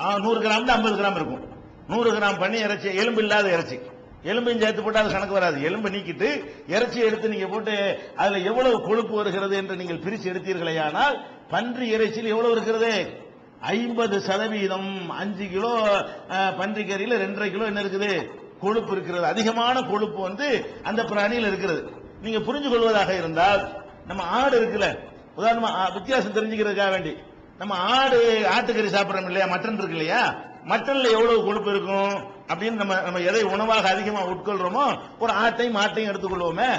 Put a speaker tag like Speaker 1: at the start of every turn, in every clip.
Speaker 1: ஆ, நூறு கிராம் ஐம்பது கிராம் இருக்கும். நூறு கிராம் பண்ணி இறைச்சி எலும்பு இல்லாத இறைச்சி. எலும்பையும் சேர்த்து போட்டு அது கணக்கு வராது. எலும்பு நீக்கிட்டு இறைச்சி எடுத்து நீங்க போட்டு அதுல எவ்வளவு கொழுப்பு வருகிறது என்று நீங்கள் பிரித்து எடுத்தீர்களேயானால் பன்றி இறைச்சியில் எவ்வளவு இருக்கிறது? ஐம்பது சதவீதம். அஞ்சு கிலோ பன்றி கறியில் ரெண்டரை கிலோ என்ன இருக்குது? கொழுப்பு இருக்கிறது. அதிகமான கொழுப்பு வந்து அந்த பிராணியில் இருக்கிறது. நீங்க புரிஞ்சு கொள்வதாக இருந்தால் நம்ம ஆடு இருக்குல்ல உதாரணமா வித்தியாசம் தெரிஞ்சுக்கிறதுக்காக வேண்டி. நம்ம ஆடு ஆட்டுக்கறி சாப்பிட்றோம் இல்லையா? மட்டன் இருக்கு இல்லையா? மட்டன்ல எவ்வளவு கொழுப்பு இருக்கும்? அப்படின்னு நம்ம நம்ம எதை உணவாக அதிகமா உட்கொள்றோமோ ஒரு ஆட்டையும் மாட்டையும் எடுத்துக்கொள்வோமே.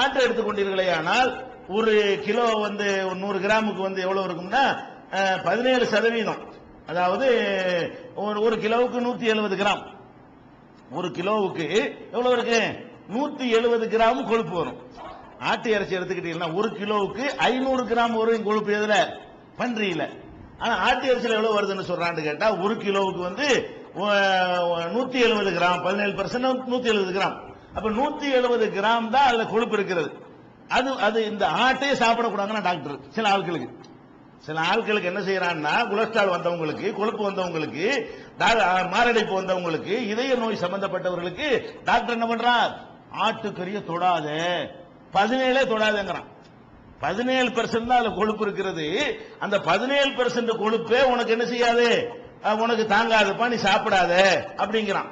Speaker 1: ஆட்டை எடுத்துக்கொண்டீர்களே ஆனால் ஒரு கிலோ வந்து ஒரு நூறு கிராமுக்கு வந்து எவ்வளவு இருக்கும்னா பதினேழு சதவீதம். அதாவது ஒரு ஒரு கிலோவுக்கு நூத்தி எழுபது கிராம். ஒரு கிலோவுக்கு எவ்வளவு இருக்கு? நூத்தி எழுபது கிராம் கொழுப்பு வரும். ஆட்டு இறைச்சி எடுத்துக்கிட்டீங்கன்னா ஒரு கிலோவுக்கு ஐநூறு கிராம் வரும் கொழுப்பு எதுல? பன்றியில. ஆனா ஆட்டு இறைச்சியில எவ்வளவு வருதுன்னு சொல்றான்னு கேட்டா ஒரு கிலோவுக்கு வந்து நூத்தி எழுபது கிராம் பதினேழு பர்சன்ட் நூத்தி எழுபது கிராம். அப்ப நூத்தி எழுபது கிராம் தான் அதுல கொழுப்பு இருக்கிறது. அது அது இந்த ஆட்டையே சாப்பிடக்கூடாதுன்னா டாக்டர் சில ஆட்களுக்கு. சில ஆட்களுக்கு என்ன செய்யறான்னா கொலஸ்ட்ரால் வந்தவங்களுக்கு கொழுப்பு வந்தவங்களுக்கு மாரடைப்பு வந்தவங்களுக்கு இதய நோய் சம்பந்தப்பட்டவர்களுக்கு டாக்டர் என்ன பண்றார்? ஆட்டுக்கறியை தொடாத. பதினேழே தொடாதேங்கிறான். பதினேழு பெர்சன்ட் தான் அதுல கொழுப்பு இருக்கிறது. அந்த பதினேழு பெர்சன்ட் கொழுப்பே உனக்கு என்ன செய்யாது? உனக்கு தாங்காதுப்பா நீ சாப்பிடாத அப்படிங்கிறான்.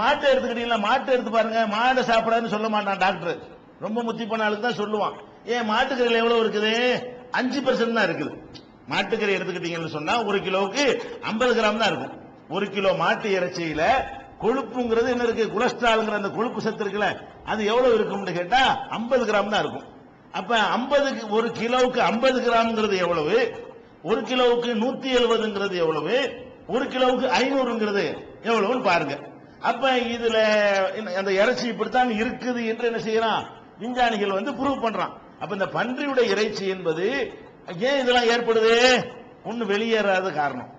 Speaker 1: மாட்டை எடுத்துக்கிட்டீங்களா? மாட்டை எடுத்து பாருங்க. மாடை சாப்பிடாதுன்னு சொல்ல மாட்டான் டாக்டர் ரொம்ப முத்தி போனாலுக்கு தான் சொல்லுவான். ஏன் மாட்டுக்கறியில் எவ்வளவு இருக்குது? அஞ்சு பெர்சன்ட் தான் இருக்குது. மாட்டுக்கறி எடுத்துக்கிட்டீங்கன்னு சொன்னா ஒரு கிலோவுக்கு ஐம்பது கிராம் தான் இருக்கும். ஒரு கிலோ மாட்டு இறைச்சியில கொழுப்புங்கிறது என்ன இருக்கு? கொலஸ்ட்ரால்ங்கிற அந்த கொழுப்பு சத்து இருக்குல்ல அது எவ்வளவு இருக்கும்னு கேட்டா ஐம்பது கிராம் தான் இருக்கும். அப்ப ஐம்பதுக்கு ஒரு கிலோவுக்கு ஐம்பது கிராம்ங்கிறது எவ்வளவு? ஒரு கிலோவுக்கு நூத்தி எழுபதுங்கிறது எவ்வளவு? ஒரு கிலோவுக்கு ஐநூறுங்கிறது எவ்வளவுன்னு பாருங்க. அப்ப இதுல அந்த இறைச்சி இப்படித்தான் இருக்குது என்று என்ன செய்யறான்? விஞ்ஞானிகள் வந்து ப்ரூவ் பண்றான். அப்ப இந்த பன்றியுடைய இறைச்சி என்பது ஏன் இதெல்லாம் ஏற்படுது? ஒண்ணு வெளியேறாத காரணம்.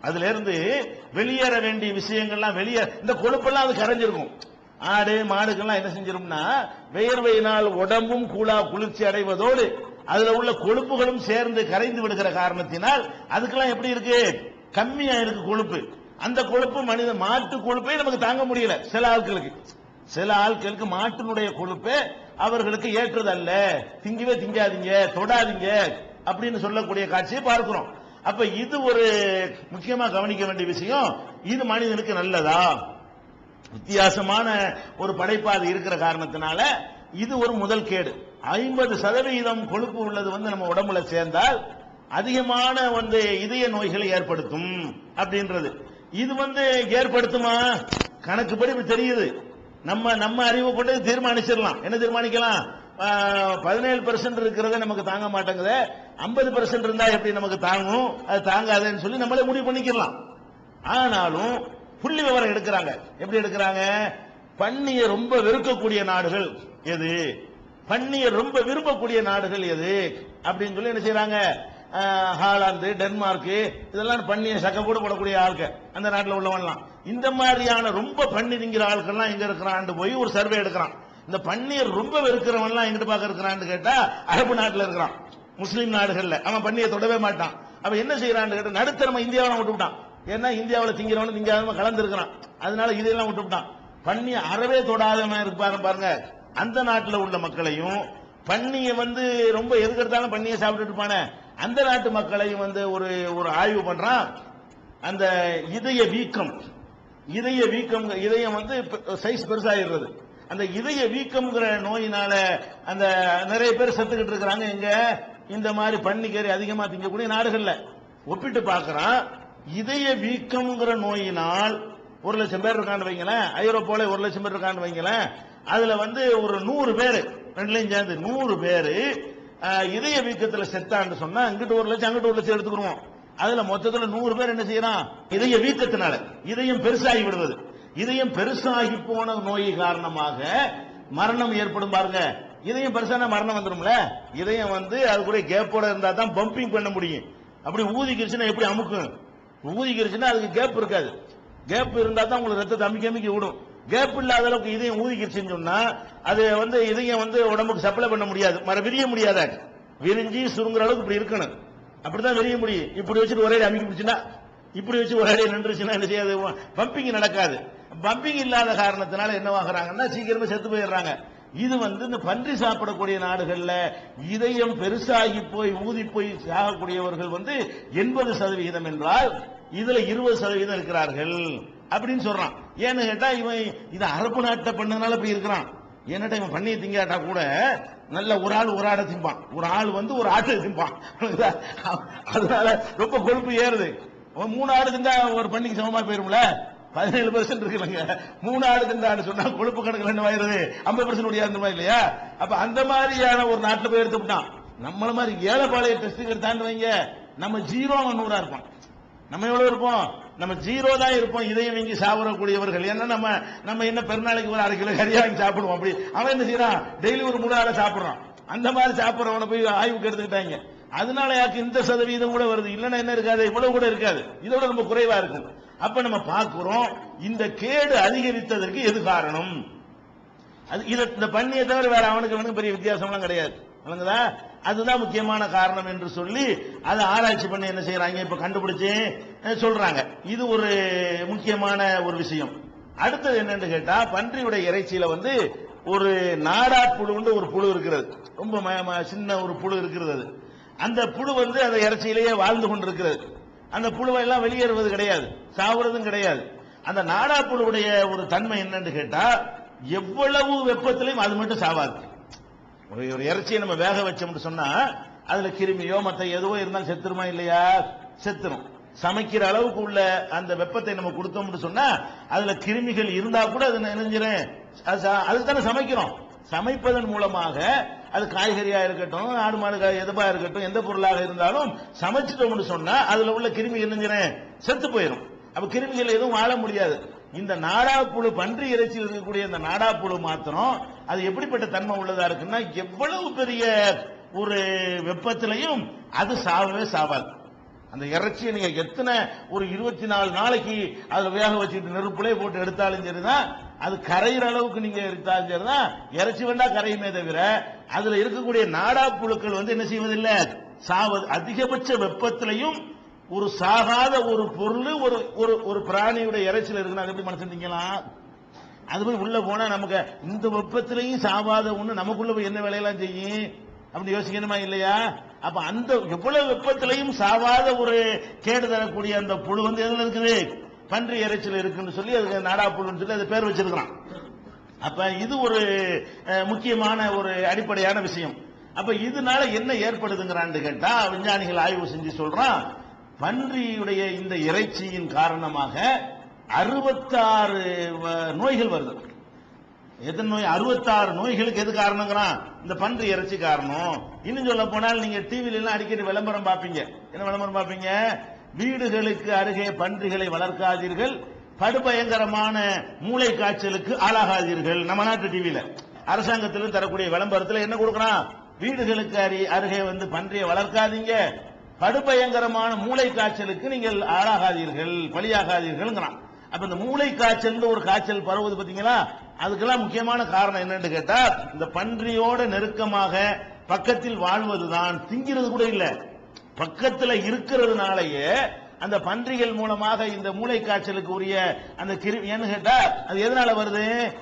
Speaker 1: அதுல இருந்து வெளியேற வேண்டிய விஷயங்கள்லாம் வெளியே இந்த கொழுப்பெல்லாம் அது கரைஞ்சிருக்கும். ஆடு மாடுகள்லாம் என்ன செஞ்சிரும்னா வேர்வையினால் உடம்பும் கூலா குளிர்ச்சி அடைவதோடு அதுல உள்ள கொழுப்புகளும் சேர்ந்து கரைந்து விடுகிற காரணத்தினால் அதுக்கெல்லாம் எப்படி இருக்கு? கம்மியா இருக்கு கொழுப்பு. அந்த கொழுப்பு மனித மாட்டு கொழுப்பே நமக்கு தாங்க முடியல. சில ஆட்களுக்கு. சில ஆட்களுக்கு மாட்டினுடைய கொழுப்பே அவர்களுக்கு ஏற்றது அல்ல திங்கவே திங்காதீங்க தொடாதீங்க அப்படின்னு சொல்லக்கூடிய காட்சியை பார்க்கிறோம். அப்ப இது ஒரு முக்கியமா கவனிக்க வேண்டிய விஷயம். இது மனிதனுக்கு நல்லதா? வித்தியாசமான ஒரு படைப்பாது இருக்கிற காரணத்தினால இது ஒரு முதல் கேடு. ஐம்பது சதவீதம் கொழுப்பு உள்ளது வந்து நம்ம உடம்புல சேர்ந்தால் அதிகமான வந்து இதய நோய்களை ஏற்படுத்தும் அப்படின்றது. இது வந்து ஏற்படுத்துமா? கணக்குப்படி இப்ப தெரியுது. நம்ம நம்ம அறிவு கொண்டு தீர்மானிச்சிடலாம். என்ன தீர்மானிக்கலாம்? பதினேழு பெர்சன்ட் இருக்கிறத நமக்கு தாங்க மாட்டேங்குது. ஐம்பது பெர்சன்ட் இருந்தா எப்படி நமக்கு தாங்கும்? அது தாங்காதுன்னு சொல்லி நம்மளே முடிவு பண்ணிக்கலாம் ஆனாலும் புள்ளி விவரம் எடுக்கிறாங்க. எப்படி எடுக்கிறாங்க? பண்ணிய ரொம்ப வெறுக்கக்கூடிய நாடுகள் எது? பண்ணிய ரொம்ப விரும்பக்கூடிய நாடுகள் எது? அப்படின்னு சொல்லி என்ன செய்யறாங்க ஹாலாந்து டென்மார்க் இதெல்லாம் பண்ணிய சக்க கூட போடக்கூடிய ஆட்கள் அந்த நாட்டில் உள்ளவன்லாம். இந்த மாதிரியான ரொம்ப பண்ணி திங்கிற ஆட்கள்லாம் எங்க இருக்கிறான் போய் ஒரு சர்வே எடுக்கிறான். இந்த பண்ணியர் ரொம்ப வெறுக்கிறவன்லாம் எங்கிட்டு பார்க்க இருக்கிறான்னு கேட்டா அரபு நாட்டில் இருக்கிறான். முஸ்லீம் நாடுகள்ல. அவன் பன்னியை தொடவே மாட்டான். அவன் என்ன செய்யறான்னு கேட்டா நடுத்தரமா இந்தியாவை விட்டு விட்டான் ஏன்னா இந்தியாவில் திங்கிறவனு திங்காதவன் கலந்துருக்கிறான். அதனால இதெல்லாம் விட்டு விட்டான் அறவே தொடாதவன் இருப்பாரு பாருங்க. அந்த நாட்டில் உள்ள மக்களையும் பன்னியை வந்து ரொம்ப எதுக்கெடுத்தாலும் பண்ணியை சாப்பிட்டு இருப்பானே. அந்த நாட்டு மக்களையும் வந்து ஒரு ஒரு ஆய்வு பண்றான். அந்த இதய வீக்கம் இதய வீக்கம் இதயம் வந்து சைஸ் பெருசாகிடுறது அந்த இதய வீக்கம்ங்கிற நோயினால அந்த நிறைய பேர் செத்துக்கிட்டு இருக்கிறாங்க எங்க? இந்த மாதிரி பன்னிக்கறி அதிகமா திங்கக்கூடிய நாடுகள்ல. ஒப்பிட்டு பார்க்கறான். இதய வீக்கம்ங்கிற நோயினால் ஒரு லட்சம் பேர் இருக்கான்னு வைங்களேன் ஐரோப்பால ஒரு லட்சம் பேர் இருக்கான்னு வைங்களேன் அதுல வந்து ஒரு நூறு பேர் ரெண்டுலையும் சேர்ந்து நூறு பேரு இதய வீக்கத்துல செத்தான்னு சொன்னா இங்கிட்டு ஒரு லட்சம் அங்கிட்டு ஒரு லட்சம் எடுத்துக்கிறோம் அதுல மொத்தத்துல நூறு பேர் என்ன செய்யறான்? இதய வீக்கத்தினால. இதயம் பெருசாகி விடுவது. இதயம் பெருசாகி போன நோய் காரணமாக மரணம் ஏற்படும் பாருங்க. இதயம் பெருசான மரணம் வந்துடும்ல இதயம் வந்து அது கூட கேப்போட இருந்தா தான் பம்பிங் பண்ண முடியும். அப்படி ஊதிக்கிருச்சுன்னா எப்படி அமுக்கும்? ஊதிக்கிருச்சுன்னா அதுக்கு கேப் இருக்காது. கேப் இருந்தா தான் உங்களுக்கு ரத்தத்தை அமுக்கி அமைக்க விடும் கேப் இல்லாத அளவுக்கு இதயம் ஊதிக்கிருச்சுன்னு சொன்னா அது வந்து இதயம் வந்து உடம்புக்கு சப்ளை பண்ண முடியாது. மற விரிய முடியாத? விரிஞ்சி சுருங்குற அளவுக்கு இப்படி இருக்கணும். அப்படிதான் விரிய முடியும். இப்படி வச்சுட்டு ஒரே அமுக்கி முடிச்சுன்னா இப்படி வச்சு ஒரு நின்றுச்சுன்னா என்ன செய்யாது? பம்பிங் நடக்காது. பம்பிங் இல்லாத காரணத்தினால என்னவாகிறாங்கன்னா சீக்கிரமா செத்து போயிடுறாங்க. இது வந்து இந்த பன்றி சாப்பிடக்கூடிய நாடுகள்ல இதயம் பெருசாகி போய் ஊதி போய் சாகக்கூடியவர்கள் வந்து எண்பது சதவிகிதம் என்றால் இதுல இருபது சதவீதம் இருக்கிறார்கள் அப்படின்னு சொல்றான். ஏன்னு கேட்டா இவன் இது அரபு நாட்டை பண்ணதுனால இப்படி இருக்கிறான். என்னட்டா இவன் பண்ணி திங்காட்டா கூட நல்ல ஒரு ஆள் ஒரு ஆடை திம்பான். ஒரு ஆள் வந்து ஒரு ஆட்டை திம்பான். அதனால ரொம்ப கொழுப்பு ஏறுது. மூணு ஆடு திண்டா ஒரு பண்ணிக்கு சமமா போயிரும்ல? பதினேழு பெர்சென்ட் இருக்குல்லங்க. மூணு ஆடு திண்டான்னு சொன்னா கொழுப்பு கணக்கு என்ன ஆயிருது ஐம்பது பெர்சென்ட் மாதிரி இல்லையா? அப்ப அந்த மாதிரியான ஒரு நாட்டில் போய் எடுத்துட்டான் நம்மள மாதிரி ஏழைப்பாளைய டெஸ்ட் எடுத்தாண்டு வைங்க. நம்ம ஜீரோ அவன் நூறா இருப்பான். நம்ம எவ்வளவு இருப்போம்? நம்ம ஜீரோ தான் இருப்போம். இதையும் வாங்கி சாப்பிடக்கூடியவர்கள். ஏன்னா நம்ம நம்ம என்ன பெருநாளைக்கு ஒரு அரை கிலோ கறியா வாங்கி சாப்பிடுவோம் அப்படி. அவன் என்ன செய்யறான்? டெய்லி ஒரு மூணு ஆளை சாப்பிடுறான். அந்த மாதிரி சாப்பிடுறவனை போய் ஆய்வுக்கு எடுத்துக்கிட்டாங்க. அதனால யாருக்கு இந்த சதவீதம் கூட வருது. இல்லைன்னா என்ன இருக்காது? இவ்வளவு கூட இருக்காது. இதோட ரொம்ப குறைவா இருக்கும். அப்ப நம்ம பார்க்கிறோம் இந்த கேடு அதிகரித்ததற்கு எது காரணம்? அது இதை இந்த பண்ணியை தவிர வேற அவனுக்கு அவனுக்கு பெரிய வித்தியாசம்லாம் கிடையாது. விளங்குதா? அதுதான் முக்கியமான காரணம் என்று சொல்லி அதை ஆராய்ச்சி பண்ணி என்ன செய்யறாங்க இப்ப கண்டுபிடிச்சு சொல்றாங்க. இது ஒரு முக்கியமான ஒரு விஷயம். அடுத்தது என்னன்னு கேட்டா பன்றியுடைய இறைச்சியில வந்து ஒரு நாடா புழுன்னு ஒரு புழு இருக்கிறது. ரொம்ப ம- சின்ன ஒரு புழு இருக்கிறது அது. அந்த புழு வந்து அந்த இறைச்சியிலேயே வாழ்ந்து கொண்டிருக்கிறது. அந்த புழுவை எல்லாம் வெளியேறுவது கிடையாது. சாவுறதும் கிடையாது. அந்த நாடா புழுவுடைய ஒரு தன்மை என்னன்னு கேட்டா எவ்வளவு வெப்பத்திலையும் அது மட்டும் சாவாது. ஒரு ஒரு இறைச்சியை நம்ம வேக வச்சோம்னு சொன்னா அதுல கிருமியோ மற்ற எதுவோ இருந்தாலும் செத்துருமா இல்லையா? செத்துரும். சமைக்கிற அளவுக்கு உள்ள அந்த வெப்பத்தை நம்ம கொடுத்தோம்னு சொன்னா அதுல கிருமிகள் இருந்தா கூட அது நினைஞ்சிரும்? அதுக்கு தானே சமைக்கிறோம். சமைப்பதன் மூலமாக அது காய்கறியா இருக்கட்டும் ஆடு மாடு கா- எதுவா இருக்கட்டும் எந்த பொருளாக இருந்தாலும் சமைச்சிட்டோம்னு சொன்னா அதுல உள்ள கிருமி என்னஞ்சிரும் செத்து போயிடும் அப்ப கிருமிகள் எதுவும் வாழ முடியாது. இந்த நாடாப்புழு பன்றி இறைச்சியில் இருக்கக்கூடிய இந்த நாடாப்புழு மாத்திரம் அது எப்படிப்பட்ட தன்மை உள்ளதா இருக்குன்னா எவ்வளவு பெரிய ஒரு வெப்பத்திலையும் அது சாவவே சாவாது அந்த இறைச்சியை நீங்க எத்தனை ஒரு இருபத்தி நாலு நாளைக்கு அதில் வேக வச்சுட்டு நெருப்புலே போட்டு எடுத்தாலும் சரிதான் அது கரையிற அளவுக்கு நீங்க எடுத்தாலும் சரிதான் இறைச்சி வேண்டா கரையுமே தவிர அதுல இருக்கக்கூடிய நாடா புழுக்கள் வந்து என்ன செய்வதில்லை? சாவது அதிகபட்ச வெப்பத்திலையும் ஒரு சாகாத ஒரு பொருள் ஒரு ஒரு ஒரு பிராணியோட இறைச்சியில் இருக்குன்னு அது எப்படி மனசு திங்கலாம் அது போய் உள்ள போனா நமக்கு இந்த வெப்பத்திலையும் சாவாத ஒண்ணு நமக்குள்ள போய் என்ன வேலையெல்லாம் செய்யும்? அப்படி யோசிக்கணுமா இல்லையா? அப்ப அந்த எவ்வளவு வெப்பத்திலையும் சாவாத ஒரு கேடு தரக்கூடிய அந்த புழு வந்து எதுல இருக்குது? பன்றி இறைச்சியில் இருக்குன்னு சொல்லி அதுக்கு நாடா புழுன்னு சொல்லி அது பேர் வச்சிருக்கிறான். அப்ப இது ஒரு முக்கியமான ஒரு அடிப்படையான விஷயம். அப்ப இதனால என்ன ஏற்படுதுங்கிறான்னு கேட்டா விஞ்ஞானிகள் ஆய்வு செஞ்சு சொல்றான் பன்றியுடைய இந்த இறைச்சியின் காரணமாக அறுபத்தாறு வ- நோய்கள் வருது. எத்தனை நோய்? அறுபத்தாறு நோய்களுக்கு எது காரணங்கிறான்? இந்த பன்றி இறைச்சி காரணம். இன்னும் சொல்ல போனால் நீங்க டிவில எல்லாம் அடிக்கடி விளம்பரம் பார்ப்பீங்க. என்ன விளம்பரம் பார்ப்பீங்க? வீடுகளுக்கு அருகே பன்றிகளை வளர்க்காதீர்கள். படுபயங்கரமான மூளை காய்ச்சலுக்கு ஆளாகாதீர்கள். நம்ம நாட்டு டிவியில அரசாங்கத்திலும் தரக்கூடிய விளம்பரத்துல என்ன கொடுக்கறான்? வீடுகளுக்கு அருகே வந்து பன்றியை வளர்க்காதீங்க. படுபயங்கரமான மூளை காய்ச்சலுக்கு நீங்கள் ஆளாகாதீர்கள் பலியாகாதீர்கள்ங்கிறான். அப்ப இந்த மூளை காய்ச்சல் ஒரு காய்ச்சல் பரவுது பாத்தீங்களா? அதுக்கெல்லாம் முக்கியமான காரணம் என்னன்னு கேட்டா இந்த பன்றியோட நெருக்கமாக பக்கத்தில் வாழ்வதுதான். திங்கிறது கூட இல்ல. பக்கத்துல இருக்கிறதுனாலயே அந்த பன்றிகள் மூலமாக இந்த மூளை காய்ச்சலுக்கு உரிய அந்த கிருமி ஏன்னு கேட்டா அது எதனால வருது?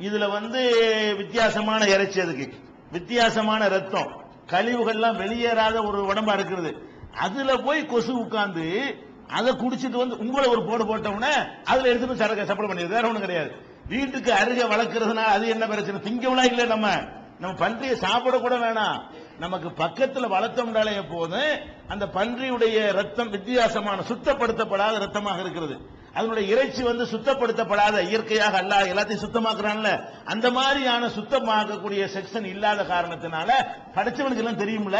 Speaker 1: இதுல வந்து வித்தியாசமான இறைச்சி அதுக்கு. வித்தியாசமான ரத்தம். கழிவுகள்லாம் வெளியேறாத ஒரு உடம்பா இருக்கிறது. அதுல போய் கொசு உட்கார்ந்து அதை குடிச்சிட்டு வந்து உங்களை ஒரு போடு போட்டோம்னா அதுல எடுத்துட்டு சரக்கு சப்ளை பண்ணிடுது வேற ஒண்ணும் கிடையாது. வீட்டுக்கு அருகே வளர்க்கறதுனால அது என்ன பிரச்சனை? திங்கவளா இல்ல நம்ம. நம்ம பன்றியை சாப்பிட கூட வேணாம். நமக்கு பக்கத்துல வளர்த்தோம்னாலே போதும். அந்த பன்றியுடைய ரத்தம் வித்தியாசமான சுத்தப்படுத்தப்படாத ரத்தமாக இருக்கிறது. அதனுடைய இறைச்சி வந்து சுத்தப்படுத்தப்படாத இயற்கையாக அல்ல எல்லாத்தையும் சுத்தமாக்குறான்ல. அந்த மாதிரியான சுத்தமாக்கக்கூடிய செக்ஷன் இல்லாத காரணத்தினால படிச்சவனுக்கு எல்லாம் தெரியும்ல?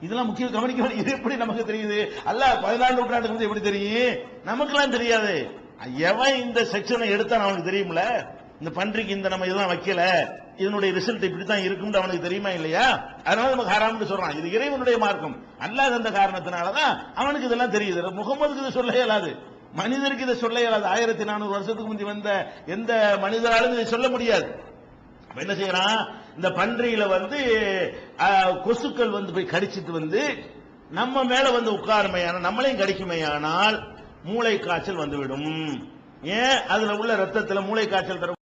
Speaker 1: இதெல்லாம் முக்கிய கவனிக்க வேண்டிய- இது எப்படி நமக்கு தெரியுது? அல்ல பதினாலு நூற்றாண்டுக்கு வந்து எப்படி தெரியும்? நமக்கெல்லாம் தெரியாது. எவன் இந்த செக்ஷனை எடுத்தான் அவனுக்கு தெரியும்ல? இந்த பன்றிக்கு இந்த நம்ம இதெல்லாம் வைக்கல. இதனுடைய ரிசல்ட் இப்படித்தான் இருக்கும்னு அவனுக்கு தெரியுமா இல்லையா? அதனால நமக்கு ஹராம்னு சொல்றான். இது இறைவனுடைய மார்க்கம். அல்லாத அந்த காரணத்தினாலதான் அவனுக்கு இதெல்லாம் தெரியுது. முகமதுக்கு இது சொல்ல இயலாது. மனிதருக்கு இதை சொல்ல இயலாது. ஆயிரத்தி நானூறு வருஷத்துக்கு முந்தி வந்த எந்த மனிதராலும் இதை சொல்ல முடியாது. என்ன செய்யறான்? இந்த பன்றியில வந்து கொசுக்கள் வந்து போய் கடிச்சிட்டு வந்து நம்ம மேல வந்து உட்காருமையான நம்மளையும் கடிக்குமையானால் மூளை காய்ச்சல் வந்துவிடும். ஏன்? அதுல உள்ள ரத்தத்துல மூளை காய்ச்சல் தரும்.